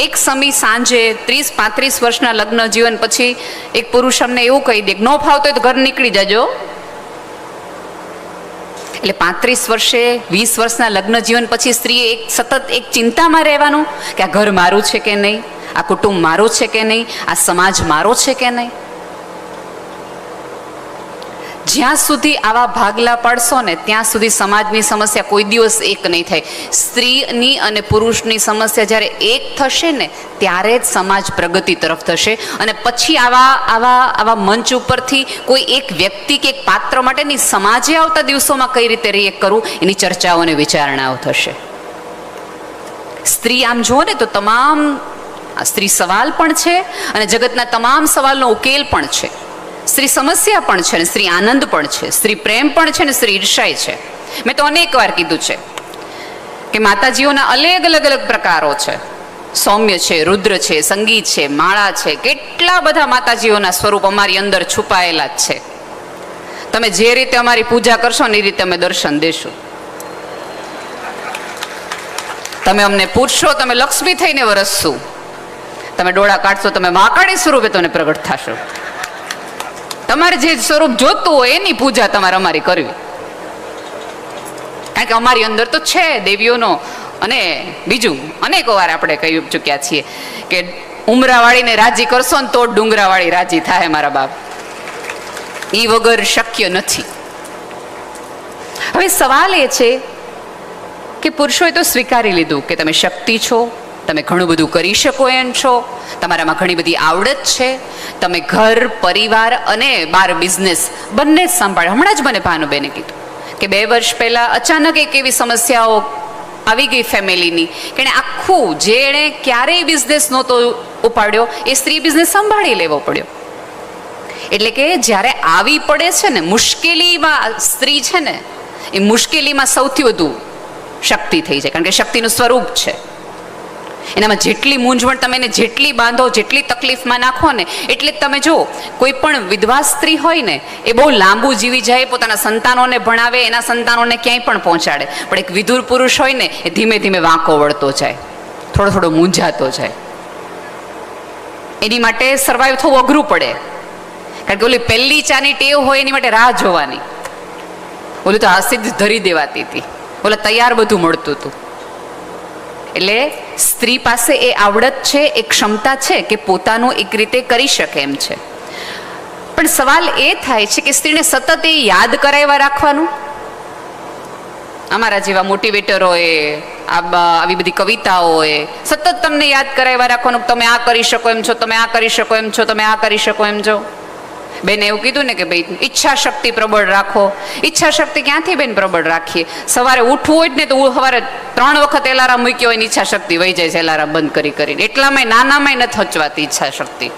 એક સમી સાંજે ત્રીસ, પાંત્રીસ વર્ષના લગ્ન જીવન પછી એક પુરુષ અમને એવું કહી દે નો ફાવતો તો ઘર નીકળી જજો. એટલે પાંત્રીસ વર્ષે, વીસ વર્ષના લગ્ન જીવન પછી સ્ત્રીએ એક સતત એક ચિંતામાં રહેવાનું કે આ ઘર મારું છે કે નહીં? આ કુટુંબ મારું છે કે નહીં? આ સમાજ મારો છે કે નહીં? જ્યાં સુધી આવા ભાગલા પાડશો ને, ત્યાં સુધી સમાજની સમસ્યા કોઈ દિવસ એક નહીં થાય. સ્ત્રીની અને પુરુષની સમસ્યા જ્યારે એક થશે ને, ત્યારે જ સમાજ પ્રગતિ તરફ થશે. અને પછી આવા આવા આવા મંચ ઉપરથી કોઈ એક વ્યક્તિ કે એક પાત્ર માટેની સમાજે આવતા દિવસોમાં કઈ રીતે રિએક્ટ કરવું એની ચર્ચાઓ અને વિચારણાઓ થશે. સ્ત્રી આમ જુઓ ને, તો તમામ સ્ત્રી સવાલ પણ છે અને જગતના તમામ સવાલનો ઉકેલ પણ છે. સ્ત્રી સમસ્યા પણ છે ને, સ્ત્રી આનંદ પણ છે, સ્ત્રી પ્રેમ પણ છે ને, સ્ત્રી ઈર્ષાય છે. મેં તો અનેક વાર કીધું છે કે માતાજીઓના અલગ અલગ અલગ પ્રકારો છે. સૌમ્ય છે, રુદ્ર છે, સંગીત છે, માળા છે, કેટલા બધા માતાજીઓના સ્વરૂપ અમારી અંદર છુપાયેલા જ છે. તમે જે રીતે અમારી પૂજા કરશો ને, એ રીતે અમે દર્શન દેશું. તમે અમને પૂછશો, તમે લક્ષ્મી થઈને વરસશું. તમે ડોળા કાઢશો, તમે માકાળી સ્વરૂપે તમને પ્રગટ થશો. તમારે જે સ્વરૂપ જોતું હોય એની પૂજા તમારે અમારી કરવી. કારણ કે અમારી અંદર તો છે દેવીઓનો અને બીજું અનેક વાર આપણે કહી ચૂક્યા છીએ કે ઉમરાવાળીને રાજી કરશો ને તો ડુંગરાવાળી રાજી થાય મારા બાપ. એ વગર શક્ય નથી. હવે સવાલ એ છે કે પુરુષોએ તો સ્વીકારી લીધું કે તમે શક્તિ છો, તમે ઘણું બધું કરી શકો એમ છો, તમારામાં ઘણી બધી આવડત છે તમે ઘર, પરિવાર અને બાર બિઝનેસ બંને જ સાંભળ્યો હમણાં જ મને ભાનુબેને કીધું કે બે વર્ષ પહેલાં અચાનક એક એવી સમસ્યાઓ આવી ગઈ ફેમિલીની કે એણે આખું, જે એણે ક્યારેય બિઝનેસ નહોતો ઉપાડ્યો, એ સ્ત્રી બિઝનેસ સંભાળી લેવો પડ્યો. એટલે કે જ્યારે આવી પડે છે ને, મુશ્કેલીમાં સ્ત્રી છે ને, એ મુશ્કેલીમાં સૌથી વધુ શક્તિ થઈ જાય. કારણ કે શક્તિનું સ્વરૂપ છે. એનામાં જેટલી મૂંઝવણ તમે એને જેટલી બાંધો, જેટલી તકલીફમાં નાખો ને, એટલે તમે જો કોઈ પણ વિધવા સ્ત્રી હોય ને, એ બહુ લાંબુ જીવી જાય, પોતાના સંતાનોને ભણાવે, એના સંતાનોને ક્યાંય પણ પહોંચાડે. પણ એક વિધુર પુરુષ હોય ને, એ ધીમે ધીમે વાંકો વળતો જાય. થોડો થોડો મૂંઝાતો જાય. એની માટે સર્વાઈવ થવું અઘરું પડે. કારણ કે ઓલી પહેલી ચાની ટેવ હોય, એની માટે રાહ જોવાની. ઓલી તો હાસિદ ધરી દેવાતી હતી. ઓલા તૈયાર બધું મળતું હતું. એટલે સ્ત્રી પાસે એ આવડત છે, એ ક્ષમતા છે કે પોતાનું એક રીતે કરી શકે એમ છે. પણ સવાલ એ થાય છે કે સ્ત્રીને સતત એ યાદ કરાવ્યા રાખવાનું? અમારા જેવા મોટિવેટરોએ આવી બધી કવિતાઓએ સતત તમને યાદ કરાવ્યા રાખવાનું તમે આ કરી શકો એમ છો, તમે આ કરી શકો એમ છો, તમે આ કરી શકો એમ છો. બેને એવું કીધું ને કે ભાઈ ઈચ્છા શક્તિ પ્રબળ રાખો. ઈચ્છા શક્તિ ક્યાંથી બેન પ્રબળ રાખીએ? સવારે ઉઠવું હોય ને તો સવારે ત્રણ વખત એલારામ મૂક્યો હોય ઈચ્છા શક્તિ વહી જાય છે, એલારામ બંધ કરી કરીને. એટલામાં નાનામાં નથી હચવાતી ઈચ્છા શક્તિ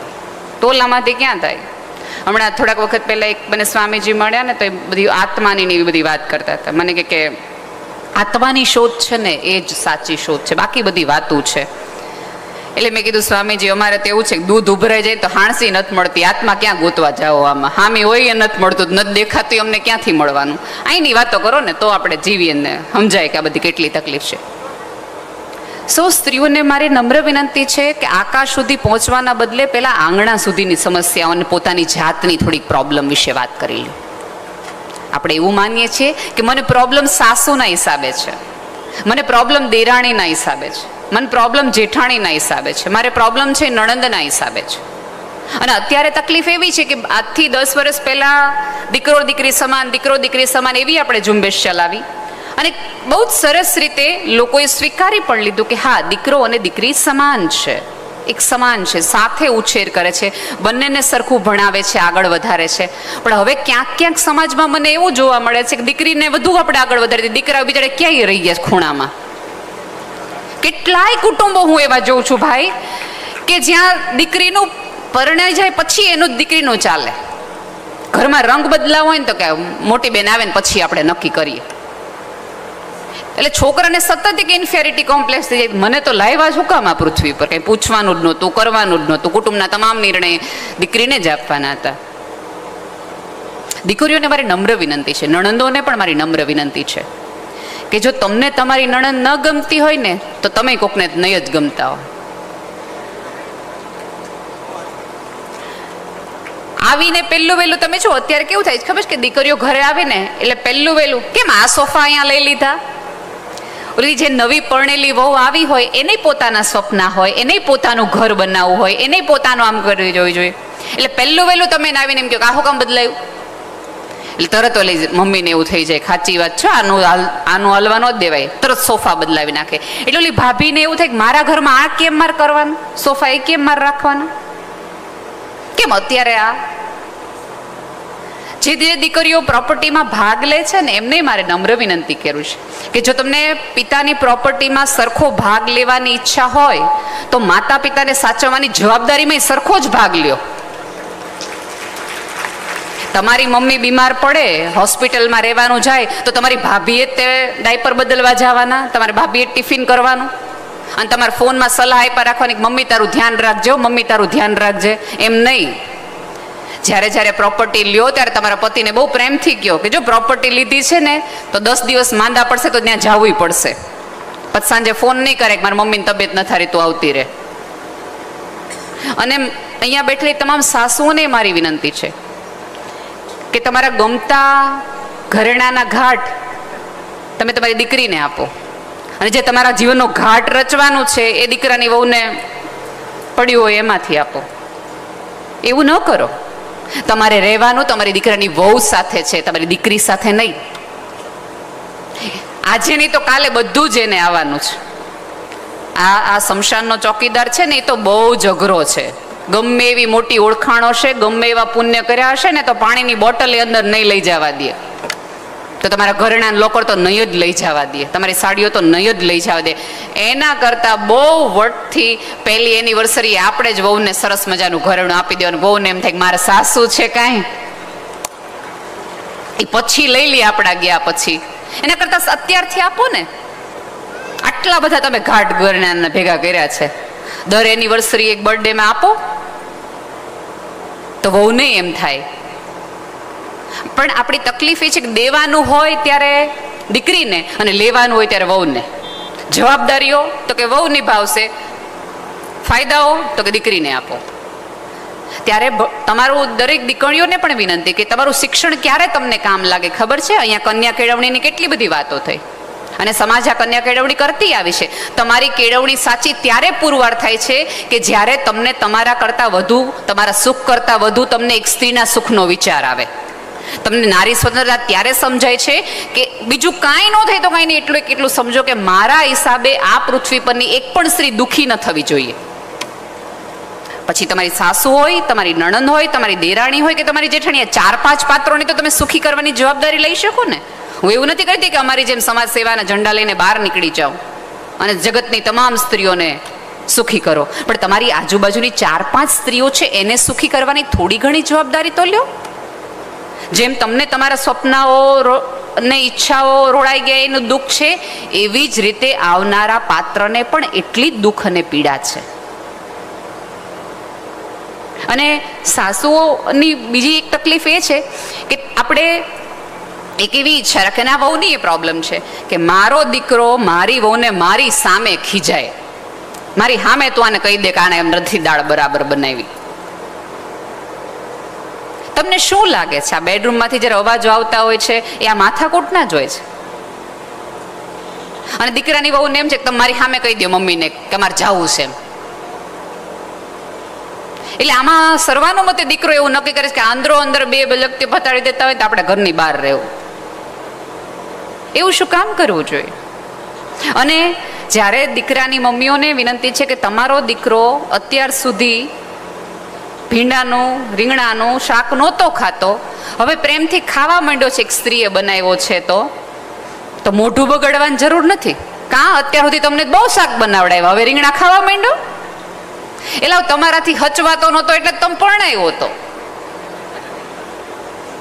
તોલામાંથી ક્યાં થાય? હમણાં થોડાક વખત પહેલાં એક મને સ્વામીજી મળ્યા ને તો એ બધી આત્માની એવી બધી વાત કરતા હતા. મને કે, આત્માની શોધ છે ને, એ જ સાચી શોધ છે. બાકી બધી વાતું છે. એટલે મેં કીધું, સ્વામીજી, અમારે તો એવું છે કે દૂધ ઉભરાઈ જાય તો હાણસી નથી મળતી. આત્મા ક્યાં ગોતવા જાઓ આમાં? હામી હોય એ નથી મળતું, નથી દેખાતું અમને ક્યાંથી મળવાનું? અહીંની વાતો કરો ને તો આપણે જીવીએ ને સમજાય કે આ બધી કેટલી તકલીફ છે. સો સ્ત્રીઓને મારી નમ્ર વિનંતી છે કે આકાશ સુધી પહોંચવાના બદલે પહેલાં આંગણા સુધીની સમસ્યાઓ અને પોતાની જાતની થોડીક પ્રોબ્લેમ વિશે વાત કરી લો. આપણે એવું માનીએ છીએ કે મને પ્રોબ્લેમ સાસુના હિસાબે છે. મને પ્રોબ્લેમ દેરાણીના હિસાબે છે. મને પ્રોબ્લેમ જેઠાણીના હિસાબે છે. મારે પ્રોબ્લેમ છે નણંદના હિસાબે છે. અને અત્યારે તકલીફ એવી છે કે આજથી દસ વર્ષ પહેલાં દીકરો દીકરી સમાન, દીકરો દીકરી સમાન એવી આપણે ઝુંબેશ ચલાવી. અને બહુ જ સરસ રીતે લોકોએ સ્વીકારી પણ લીધું કે હા, દીકરો અને દીકરી સમાન છે. એક સમાન છે. સાથે ઉછેર કરે છે. બંનેને સરખું ભણાવે છે, આગળ વધારે છે. પણ હવે ક્યાંક ક્યાંક સમાજમાં મને એવું જોવા મળે છે કે દીકરીને વધુ આપણે આગળ વધારી દીકરા બિચારા ક્યાંય રહી ગયા ખૂણામાં? કેટલાય કુટુંબો હું એવા જોઉં છું ભાઈ, કે જ્યાં દીકરીનું પરણાઈ જાય પછી એનું જ દીકરીનું ચાલે. ઘરમાં રંગ બદલાવ હોય ને તો કે મોટી બેન આવે ને પછી આપણે નક્કી કરીએ. એટલે છોકરાને સતત એક ઇન્ફેરિટી કોમ્પ્લેક્સ થઈ જાય. મને તો લાવ્યા શું કામ આ પૃથ્વી પર કંઈ પૂછવાનું જ નહોતું, કરવાનું જ નહોતું. કુટુંબના તમામ નિર્ણય દીકરીને જ આપવાના હતા. દીકરીઓને મારી નમ્ર વિનંતી છે. નણંદોને પણ મારી નમ્ર વિનંતી છે. કે જો તમને તમારી નણંદ ન ગમતી હોય ને, તો તમે કોકને નહીં જ ગમતા હો. આવીને પહેલું વહેલું તમે જો અત્યારે કેવું થાય છે ખબર છે કે દીકરીઓ ઘરે આવે ને, એટલે પહેલું વહેલું કેમ આ સોફા અહીંયા લઈ લીધા? ઓલી જે નવી પરણેલી વહુ આવી હોય, એને પોતાના સ્વપ્ન હોય, એને પોતાનું ઘર બનાવવું હોય, એને પોતાનું આમ કરવી જોવી જોઈએ. એટલે પહેલું વહેલું તમે આવીને એમ કહો આહો કામ બદલાયું. એટલે તરત ઓલી મમ્મીને એવું થઈ જાય ખાચી વાત છે, આનું આનું હલવા ન દેવાય. તરત સોફા બદલાવી નાખે. એટલે ઓલી ભાભીને એવું થાય કે મારા ઘરમાં આ કેમ માર કરવાનું? સોફા એ કેમ માર રાખવાના? કેમ અત્યારે આ? જે જે દીકરીઓ પ્રોપર્ટીમાં ભાગ લે છે ને, એમને મારે નમ્ર વિનંતી કરું છે કે જો તમને પિતાની પ્રોપર્ટીમાં સરખો ભાગ લેવાની ઈચ્છા હોય, તો માતા પિતાને સાચવવાની જવાબદારીમાં સરખો જ ભાગ લ્યો. તમારી મમ્મી બીમાર પડે, હોસ્પિટલમાં રહેવાનું જાય, તો તમારી ભાભીએ તે ડાયપર બદલવા જવાના? તમારી ભાભીએ ટિફિન કરવાનું? અને તમારા ફોનમાં સલાહ આપ્યા રાખવાની મમ્મી, તારું ધ્યાન રાખજો, મમ્મી, તારું ધ્યાન રાખજે. એમ નહીં. જ્યારે જ્યારે પ્રોપર્ટી લ્યો, ત્યારે તમારા પતિને બહુ પ્રેમથી કહો કે, જો પ્રોપર્ટી લીધી છે ને, તો દસ દિવસ માંદા પડશે તો ત્યાં જવું પડશે. પછી સાંજે ફોન નહીં કરે કે, મારી મમ્મીની તબિયત ન થારી તું આવતી રહે. અને અહીંયા બેઠેલી તમામ સાસુઓને મારી વિનંતી છે. કે તમારા ગમતા ઘરેણાના ઘાટ તમે તમારી દીકરીને આપો. અને જે તમારા જીવનનો ઘાટ રચવાનું છે, એ દીકરાની વહુને પડ્યું હોય એમાંથી આપો. એવું ન કરો. તમારે રહેવાનું તમારી દીકરાની વહુ સાથે છે, તમારી દીકરી સાથે નહીં. આજે નહીં તો કાલે બધું જ એને આવવાનું છે. આ આ શમશાનનો ચોકીદાર છે ને, એ તો બહુ જ અઘરો છે. ગમે એવી મોટી ઓળખાણ હશે ગમે એવા પુણ્ય કર્યા હશે ને તો પાણીની બોટલ એ અંદર નહીં લઈ જવા દે. તો તમારા ઘરેણા લોકર તો નહીં જ લઈ જવા દે. તમારી સાડીઓ તો નહીં જ લઈ જવા દે. એના કરતાં બહુ વટથી પહેલી એનિવર્સરી આપણે જ વહુને સરસ મજાનું ઘરેણું આપી દેવાનું. બહુને એમ થાય મારા સાસુ છે કાંઈ. એ પછી લઈ લઈએ આપણા ગયા પછી. એના કરતાં અત્યારથી આપો ને. આટલા બધા તમે ઘાટ ઘરણાને ભેગા કર્યા છે. દર એનિવર્સરી એક બર્થડેમાં આપો. તો બહુ નહીં એમ થાય. પણ આપણી તકલીફ એ છે કે દેવાનું હોય ત્યારે દીકરીને અને લેવાનું હોય ત્યારે વહુને. જવાબદારીઓ તો કે વહુ નિભાવશે. ફાયદાઓ તો કે દીકરીને આપો. ત્યારે તમારું દરેક દીકરીઓને પણ વિનંતી કે તમારું શિક્ષણ ક્યારે તમને કામ લાગે ખબર છે? અહીંયા કન્યા કેળવણીની કેટલી બધી વાતો થઈ. અને સમાજ આ કન્યા કેળવણી કરતી આવી છે. તમારી કેળવણી સાચી ત્યારે પુરવાર થાય છે કે જ્યારે તમને તમારા કરતાં વધુ, તમારા સુખ કરતાં વધુ તમને એક સ્ત્રીના સુખનો વિચાર આવે. તમને નારી સ્વતંત્રતા ત્યારે સમજાય છે કે બીજું કાંઈ ન થાય તો કાંઈ નહીં. એટલું એટલું સમજો કે મારા હિસાબે આ પૃથ્વી પરની એક પણ સ્ત્રી દુઃખી ન થવી જોઈએ. પછી તમારી સાસુ હોય, તમારી નણંદ હોય, તમારી દેરાણી હોય કે તમારી જેઠાણી ચાર પાંચ પાત્રોને તો તમે સુખી કરવાની જવાબદારી લઈ શકો ને? હું એવું નથી કહેતી કે અમારી જેમ સમાજ સેવાના ઝંડા લઈને બહાર નીકળી જાઓ અને જગતની તમામ સ્ત્રીઓને સુખી કરો. પણ તમારી આજુબાજુની ચાર પાંચ સ્ત્રીઓ છે, એને સુખી કરવાની થોડી ઘણી જવાબદારી તો લ્યો. જેમ તમને તમારા સ્વપ્નાઓ ને ઈચ્છાઓ રોડાઈ ગયા, એનું દુઃખ છે, એવી જ રીતે આવનારા પાત્રને પણ એટલી દુઃખ અને પીડા છે. અને સાસુઓની બીજી એક તકલીફ એ છે કે આપણે એક એવી ઈચ્છા રાખે આ વહુની એ પ્રોબ્લેમ છે કે મારો દીકરો મારી વહુને મારી સામે ખીજાય. મારી સામે તું આને કહી દે કે આને એમ નથી દાળ બરાબર બનાવી. તમને શું લાગે છે? આ બેડરૂમમાંથી જ્યારે અવાજો આવતા હોય છે, એ આ માથાકૂટના જ હોય છે? અને દીકરાની વહુને એમ છે કે મારી સામે કહી દો મમ્મીને કે મારે જવું છે એમ. એટલે આમાં સર્વાનુમતે દીકરો એવું નક્કી કરે છે કે આંદરો અંદર બે બલકતી પતાડી દેતા હોય તો આપણે ઘરની બહાર રહેવું. એવું શું કામ કરવું જોઈએ? અને જ્યારે દીકરાની મમ્મીઓને વિનંતી છે કે તમારો દીકરો અત્યાર સુધી ભીંડાનું, રીંગણાનું શાક નહોતો ખાતો, હવે પ્રેમથી ખાવા માંડ્યો છે એક સ્ત્રીએ બનાવ્યો છે તો તો મોઢું બગડવાની જરૂર નથી. કાં અત્યાર સુધી તમને બહુ શાક બનાવડાવ્યા? હવે રીંગણા ખાવા માંડ્યો? એટલે તમારાથી હચવાતો નહોતો એટલે તમે પરણાયો હતો.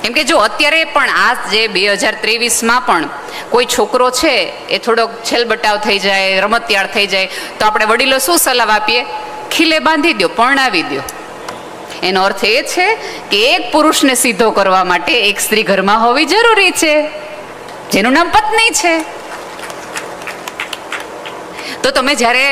કેમ કે જો અત્યારે પણ આ જે બે હજાર ત્રેવીસમાં પણ કોઈ છોકરો છે, એ થોડોક છેલબટાવ થઈ જાય, રમતિયાળ થઈ જાય, તો આપણે વડીલો શું સલાહ આપીએ? ખીલે બાંધી દો પરણાવી દો એનો અર્થ એ છે કે એક પુરુષને સીધો કરવા માટે એક સ્ત્રી ઘરમાં હોવી જરૂરી છે, જેનું નામ પત્ની છે. તો તમે જ્યારે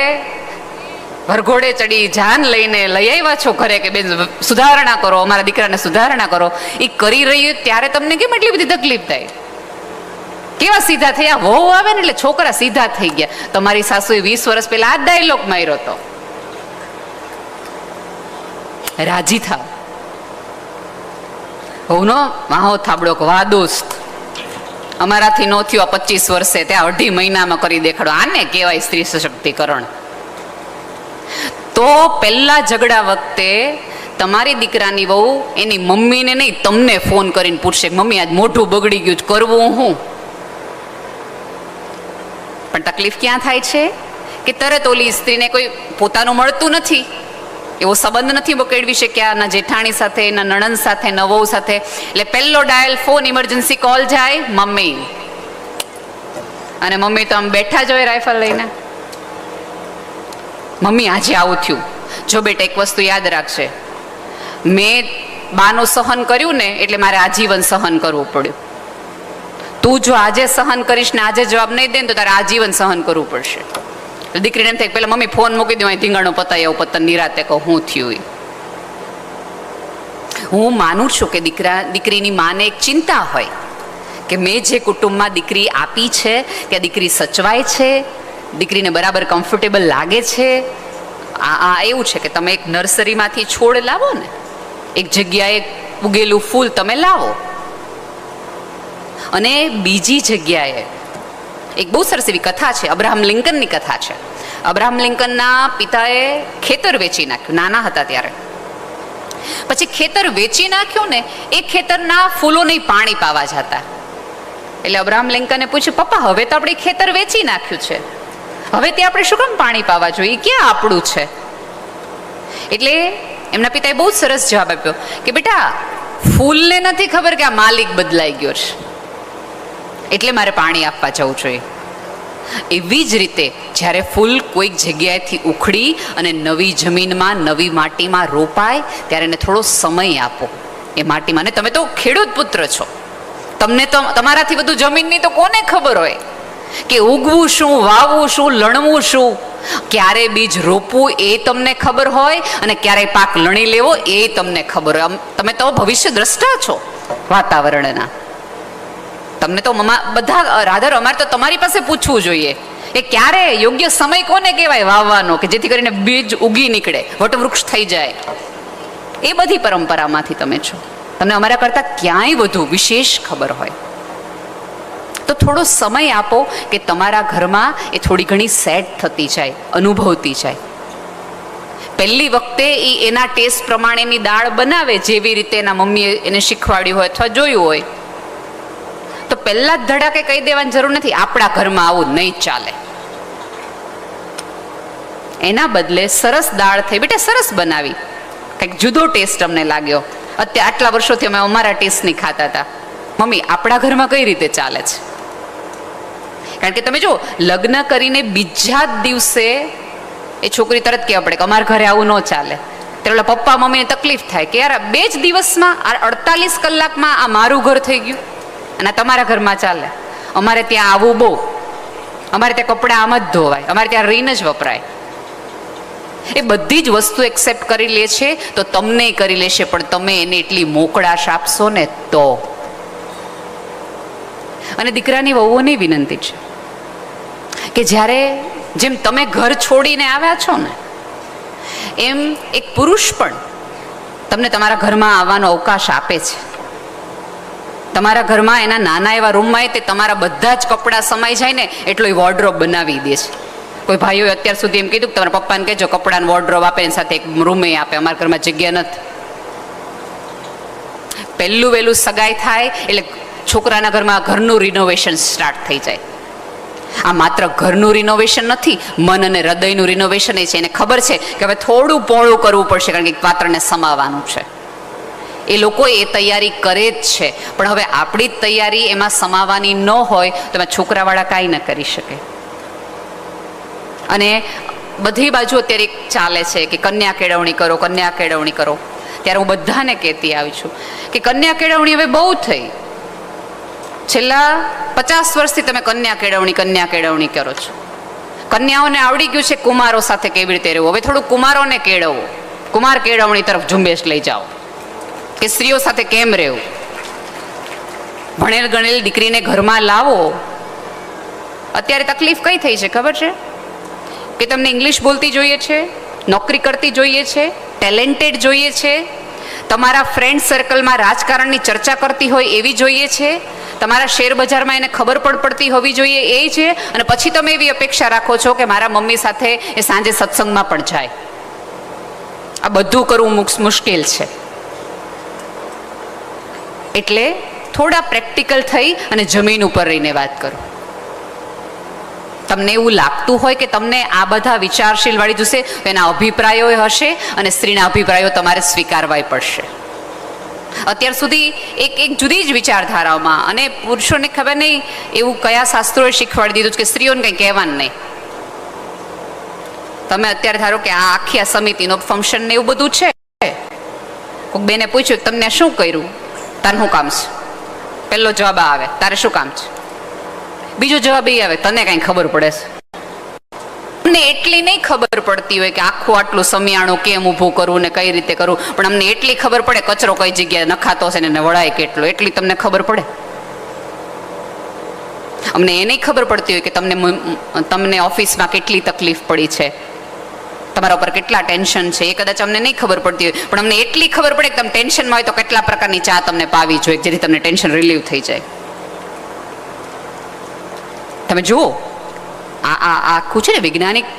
વરઘોડે ચડી જાન લઈને લઈ આવ્યા છો ઘરે કે બેન સુધારણા કરો, અમારા દીકરાને સુધારણા કરો. એ કરી રહી ત્યારે તમને કેમ એટલી બધી તકલીફ થાય? કેવા સીધા થયા? વહુ આવે ને એટલે છોકરા સીધા થઈ ગયા. તમારી સાસુએ વીસ વર્ષ પહેલા આ ડાયલોગ માર્યો હતો. રાજી થાવ. વહુનો માહો થાબડો વાહ દોસ્ત અમારાથી નો થયો પચીસ વર્ષે, ત્યાં અઢી મહિનામાં કરી દેખાડો. આને કહેવાય સ્ત્રી સશક્તિકરણ. તો પહેલાં ઝઘડા વખતે તમારી દીકરાની વહુ એની મમ્મીને નહીં, તમને ફોન કરીને પૂછશે, મમ્મી, આજ મોઢું બગડી ગયું કરવું હું? પણ તકલીફ ક્યાં થાય છે? કે તરત ઓલી સ્ત્રીને કોઈ પોતાનું મળતું નથી? એવો સંબંધ નથી બકેડવી શક્યા ના જેઠાણી સાથે ના નણંદ સાથે ના વહુ સાથે? એટલે પહેલો ડાયલ ફોન ઇમરજન્સી કોલ જાય, મમ્મી. અને મમ્મી તો આમ બેઠા જ હોય રાઇફલ લઈને. મમ્મી, આજે આવું થયું. જો બેટા, એક વસ્તુ યાદ રાખશે મેં બાનું સહન કર્યું ને, એટલે મારે આજીવન સહન કરવું પડ્યું. તું જો આજે સહન કરીશ ને આજે જવાબ નહીં દે ને તો તારે આજીવન સહન કરવું પડશે. દીકરીને એમ થાય પેલા મમ્મી ફોન મૂકી દઉં, અહીં ધીંગાણું પતાવી આવું પતન નિરાતે કહું, હું થયું હું માનું છું કે દીકરા, દીકરીની માને એક ચિંતા હોય કે મેં જે કુટુંબમાં દીકરી આપી છે, કે દીકરી સચવાય છે દીકરીને બરાબર કમ્ફર્ટેબલ લાગે છે? આ આ એવું છે કે તમે એક નર્સરીમાંથી છોડ લાવો ને, એક જગ્યાએ ઉગેલું ફૂલ તમે લાવો. અને બીજી જગ્યાએ, એક બહુ સરસ એવી કથા છે, અબ્રાહમ લિંકનની કથા છે. અબ્રાહમ લિંકનના પિતાએ ખેતર વેચી નાખ્યું, નાના હતા ત્યારે. પછી ખેતર વેચી નાખ્યું ને, એ ખેતરના ફૂલોને પાણી પાવા જતા. એટલે અબ્રાહમ લિંકને પૂછ્યું, પપ્પા, હવે તો આપણે ખેતર વેચી નાખ્યું છે. હવે ત્યાં આપણે શું કામ પાણી પાવા જોઈએ? ક્યાં આપણું છે? એટલે એમના પિતાએ બહુ સરસ જવાબ આપ્યો કે બેટા, ફૂલને નથી ખબર કે આ માલિક બદલાઈ ગયો છે. એટલે મારે પાણી આપવા જવું જોઈએ. એવી જ રીતે જ્યારે ફૂલ કોઈક જગ્યાએથી ઉખડી અને નવી જમીનમાં, નવી માટીમાં રોપાય, ત્યારે એને થોડો સમય આપો. એ માટીમાં ને તમે તો ખેડૂત પુત્ર છો. તમને તો તમારાથી વધુ જમીનની તો કોને ખબર હોય? કે ઉગવું શું, વાવવું શું, લણવું શું? ક્યારે બીજ રોપવું એ તમને ખબર હોય અને ક્યારે પાક લણી લેવો એ તમને ખબર હોય. તમે તો ભવિષ્ય દ્રષ્ટા છો વાતાવરણના. તમને તો મમા બધા રાધર અમારે તો તમારી પાસે પૂછવું જોઈએ કે ક્યારે યોગ્ય સમય કોને કહેવાય વાવવાનો? કે જેથી કરીને બીજ ઉગી નીકળે, વટવૃક્ષ થઈ જાય. એ બધી પરંપરામાંથી તમે છો. તમને અમારા કરતાં ક્યાંય વધુ વિશેષ ખબર હોય. તો થોડો સમય આપો કે તમારા ઘરમાં એ થોડી ઘણી સેટ થતી જાય, અનુભવતી જાય. પહેલી વખતે એ એના ટેસ્ટ પ્રમાણેની દાળ બનાવે જેવી રીતે એના મમ્મીએ એને શીખવાડ્યું હોય અથવા જોયું હોય. તો પહેલા જ ધડાકે કહી દેવાની જરૂર નથી, આપણા ઘરમાં આવું નહીં ચાલે. એના બદલે સરસ દાળ થઈ, બેટા સરસ બનાવી. કંઈક જુદો ટેસ્ટ અમને લાગ્યો. અત્યારે આટલા વર્ષોથી અમે અમારા ટેસ્ટની ખાતા હતા. મમ્મી, આપણા ઘરમાં કઈ રીતે ચાલે છે? કારણ કે તમે જો લગ્ન કરીને બીજા જ દિવસે એ છોકરી તરત કહેવા પડે કે અમારા ઘરે આવું ન ચાલે. ત્યારે ઓલા પપ્પા મમ્મીને તકલીફ થાય કે યાર બે જ દિવસમાં આ અડતાલીસ કલાકમાં આ મારું ઘર થઈ ગયું અને તમારા ઘરમાં ચાલે. અમારે ત્યાં આવું બહુ. અમારે ત્યાં કપડાં આમ જ ધોવાય. અમારે ત્યાં રીન જ વપરાય. એ બધી જ વસ્તુ એક્સેપ્ટ કરી લે છે, તો તમને કરી લેશે, પણ તમે એને એટલી મોકળાશ આપશો ને તો. અને દીકરાની વહુઓની વિનંતી છે. કે જ્યારે જેમ તમે ઘર છોડીને આવ્યા છો ને, એમ એક પુરુષ પણ તમને તમારા ઘરમાં આવવાનો અવકાશ આપે છે. તમારા ઘરમાં એના નાના એવા રૂમમાં તે તમારા બધા જ કપડાં સમાઈ જાય ને, એટલો એ વોર્ડરોબ બનાવી દે છે. કોઈ ભાઈઓએ અત્યાર સુધી એમ કીધું કે તમારા પપ્પાને કહેજો કપડાનો વોર્ડરોબ આપે એની સાથે એક રૂમે આપે, અમારા ઘરમાં જગ્યા નથી. પહેલું વહેલું સગાઈ થાય એટલે છોકરાના ઘરમાં ઘરનું રિનોવેશન સ્ટાર્ટ થઈ જાય. આ માત્ર ઘરનું રિનોવેશન નથી, મન અને હૃદયનું રિનોવેશન એ છે. એને ખબર છે કે હવે થોડું પોળું કરવું પડશે, કારણ કે પાત્રને સમાવાનું છે. એ લોકો એ તૈયારી કરે જ છે. પણ હવે આપણી જ તૈયારી એમાં સમાવાની ન હોય, તો એમાં છોકરાવાળા કાંઈ ન કરી શકે. અને બધી બાજુ અત્યારે ચાલે છે કે કન્યા કેળવણી કરો, કન્યા કેળવણી કરો. ત્યારે હું બધાને કહેતી આવી છું કે કન્યા કેળવણી હવે બહુ થઈ. છેલ્લા પચાસ વર્ષથી તમે કન્યા કેળવણી કન્યા કેળવણી કરો છો. કન્યાઓને આવડી ગયું છે કુમારો સાથે કેવી રીતે રહેવું? હવે થોડું કુમારોને કેળવો. કુમાર કેળવણી તરફ ઝુંબેશ લઈ જાઓ. કે સ્ત્રીઓ સાથે કેમ રહેવું? ભણેલ ગણેલ દીકરીને ઘરમાં લાવો. અત્યારે તકલીફ કઈ થઈ છે, ખબર છે? કે તમને ઇંગ્લિશ બોલતી જોઈએ છે, નોકરી કરતી જોઈએ છે, ટેલેન્ટેડ જોઈએ છે તમારા ફ્રેન્ડ સર્કલમાં રાજકારણની ચર્ચા કરતી હોય એવી જોઈએ છે? તમારા શેર બજારમાં એને ખબર પણ પડતી હોવી જોઈએ એ છે? અને પછી તમે એવી અપેક્ષા રાખો છો કે મારા મમ્મી સાથે એ સાંજે સત્સંગમાં પણ જાય? આ બધું કરવું મુશ્કેલ છે. એટલે થોડા પ્રેક્ટિકલ થઈ અને જમીન ઉપર રહીને વાત કરો. તમને એવું લાગતું હોય કે તમને આ બધા વિચારશીલ વાળી જોશે એના અભિપ્રાયો હશે અને સ્ત્રીના અભિપ્રાયો તમારે સ્વીકારવાય પડશે. અત્યાર સુધી એક એક જુદી જ વિચારધારાઓમાં અને પુરુષોને ખબર નહીં એવું કયા શાસ્ત્રોએ શીખવાડી દીધું કે સ્ત્રીઓને કંઈ કહેવાનું નહીં. તમે અત્યારે ધારો કે આ આખી આ સમિતિનો ફંક્શન ને એવું બધું છે. કોઈક બેને પૂછ્યું, તમને શું કર્યું? તારું શું કામ છે. પહેલો જવાબ આવે, તારે શું કામ છે? બીજો જવાબ એ આવે, તને કાંઈ ખબર પડે છે? અમને એટલી નહીં ખબર પડતી હોય કે આખું આટલું સમિયાણું કેમ ઊભું કરવું ને કઈ રીતે કરવું પણ અમને એટલી ખબર પડે, કચરો કઈ જગ્યાએ નખાતો છે ને વળાય કેટલો, એટલી તમને ખબર પડે? અમને એ નહીં ખબર પડતી હોય કે તમને તમને ઓફિસમાં કેટલી તકલીફ પડી છે. તમારા ઉપર કેટલા ટેન્શન છે, એ કદાચ અમને નહીં ખબર પડતી હોય, પણ અમને એટલી ખબર પડે કે તમે ટેન્શનમાં હોય તો કેટલા પ્રકારની ચા તમને પાવી જોઈએ, જેથી તમને ટેન્શન રિલીવ થઈ જાય. તમે જુઓ, આ આ આખું છે ને વૈજ્ઞાનિક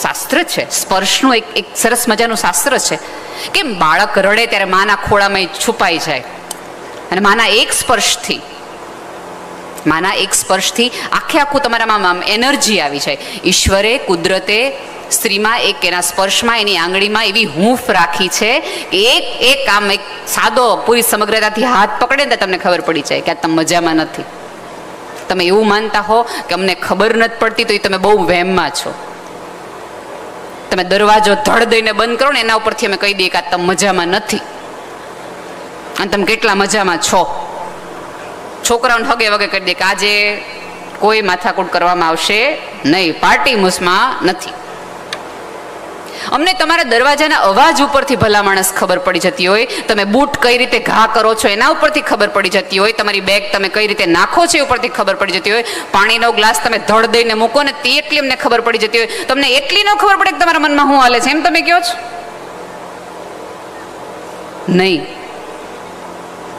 શાસ્ત્ર છે. સ્પર્શનું એક એક સરસ મજાનું શાસ્ત્ર છે. કેમ બાળક રડે ત્યારે માના ખોળામાં છુપાઈ જાય. અને માના એક સ્પર્શથી, માના એક સ્પર્શથી આખે આખું તમારામાં એનર્જી આવી જાય. ઈશ્વરે કુદરતે સ્ત્રીમાં એક એના સ્પર્શમાં, એની આંગળીમાં એવી હૂંફ રાખી છે એક એક આમ એક સાદો, પૂરી સમગ્રતાથી હાથ પકડે ને તમને ખબર પડી જાય કે આ તમે મજામાં નથી. તમે એવું માનતા હો કે અમને ખબર નથી પડતી, તો એ તમે બહુ વહેમમાં છો. તમે દરવાજો ધડ દઈને બંધ કરો ને, એના ઉપરથી અમે કહી દઈએ કે તમે મજામાં નથી. અને તમે કેટલા મજામાં છો. છોકરાઓને હગે વગે કરી દે કે આજે કોઈ માથાકૂટ કરવામાં આવશે નહીં, પાર્ટી મૂસમાં નથી. અમને તમારા દરવાજાના અવાજ ઉપરથી ભલા માણસ ખબર પડી જતી હોય. તમે બૂટ કઈ રીતે ઘા કરો છો એના ઉપરથી ખબર પડી જતી હોય. તમારી બેગ તમે કઈ રીતે નાખો છો એ ઉપરથી ખબર પડી જતી હોય. પાણીનો ગ્લાસ તમે ધડ દઈને મૂકો ને તે એટલી અમને ખબર પડી જતી હોય. તમને એટલી ન ખબર પડે કે તમારા મનમાં શું હાલે છે. એમ તમે કહો છો? નહીં.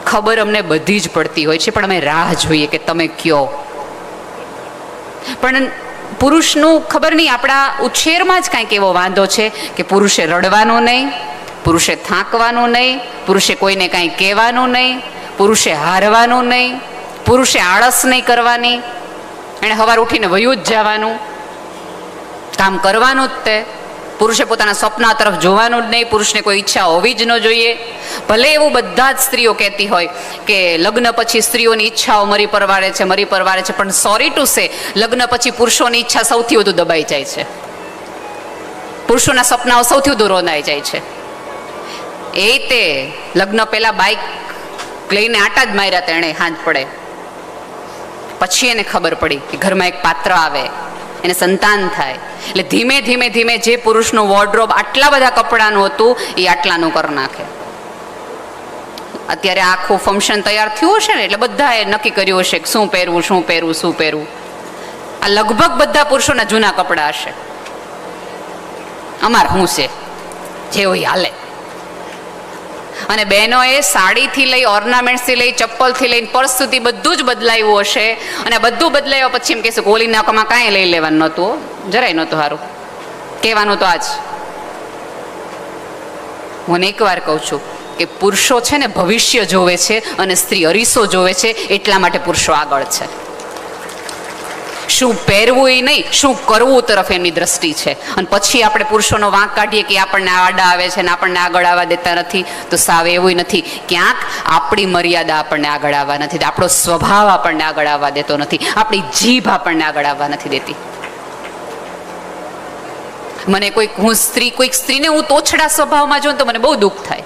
ખબર અમને બધી જ પડતી હોય છે, પણ અમે રાહ જોઈએ કે તમે કયો. પણ પુરુષનું ખબર નહીં, આપણા ઉછેરમાં જ કાંઈક એવો વાંધો છે કે પુરુષે રડવાનું નહીં, પુરુષે થાંકવાનું નહીં, પુરુષે કોઈને કાંઈ કહેવાનું નહીં, પુરુષે હારવાનું નહીં, પુરુષે આળસ નહીં કરવાની. એણે સવાર ઉઠીને વયું જ જવાનું. કામ કરવાનું જ તે. પુરુષે પોતાના સપના તરફ જોવાનું જ નહીં, પુરુષને કોઈ ઈચ્છા હોવી જ ન જોઈએ. ભલે એવું બધા જ સ્ત્રીઓ કહેતી હોય કે લગ્ન પછી સ્ત્રીઓની ઈચ્છાઓ મરી પરવારે છે, મરી પરવારે છે, પણ સોરી ટુ સે લગ્ન પછી પુરુષોની ઈચ્છા સૌથી વધુ દબાઈ જાય છે. પુરુષોના સપનાઓ સૌથી વધુ રોંધાઈ જાય છે. એ તે લગ્ન પહેલા બાઇક લઈને આટા જ માર્યા તેણે હાથ પડે. પછી એને ખબર પડી કે ઘરમાં એક પાત્ર આવે. એને સંતાન થાય. એટલે ધીમે ધીમે ધીમે જે પુરુષનું વોર્ડરોબ આટલા બધા કપડાનું હતું, એ આટલાનું કરી નાખે. અત્યારે આખું ફંક્શન તૈયાર થયું હશે ને, એટલે બધાએ નક્કી કર્યું હશે કે શું પહેરવું શું પહેરવું શું પહેરવું. આ લગભગ બધા પુરુષોના જૂના કપડાં હશે. અમાર શું છે? જે હોય હાલે. અને બહેનોએ સાડીથી લઈ ઓર્નામેન્ટ્સથી લઈ, ચપ્પલથી લઈને પર્સ સુધી બધું જ બદલાયું હશે. અને બધું બદલાયા પછી એમ કહેશું ગોલી નાકોમાં કાંઈ લઈ લેવાનું નહોતું જરાય નહોતું સારું કહેવાનું તો આજ. હું એકવાર કહું છું કે પુરુષો છે ને ભવિષ્ય જોવે છે અને સ્ત્રી અરીસો જોવે છે એટલા માટે પુરુષો આગળ છે. શું પહેરવું એ નહીં, શું કરવું તરફ એમની દ્રષ્ટિ છે. અને પછી આપણે પુરુષોનો વાંક કાઢીએ કે આપણને આડા આવે છે ને આપણને આગળ આવવા દેતા નથી, તો સાવ એવું નથી. ક્યાંક આપણી મર્યાદા આપણને આગળ આવવા નથી આપણો સ્વભાવ આપણને આગળ આવવા દેતો નથી, આપણી જીભ આપણને આગળ આવવા નથી દેતી. મને કોઈક, હું સ્ત્રી, કોઈક સ્ત્રીને હું તોછડા સ્વભાવમાં જોઉં તો મને બહુ દુઃખ થાય.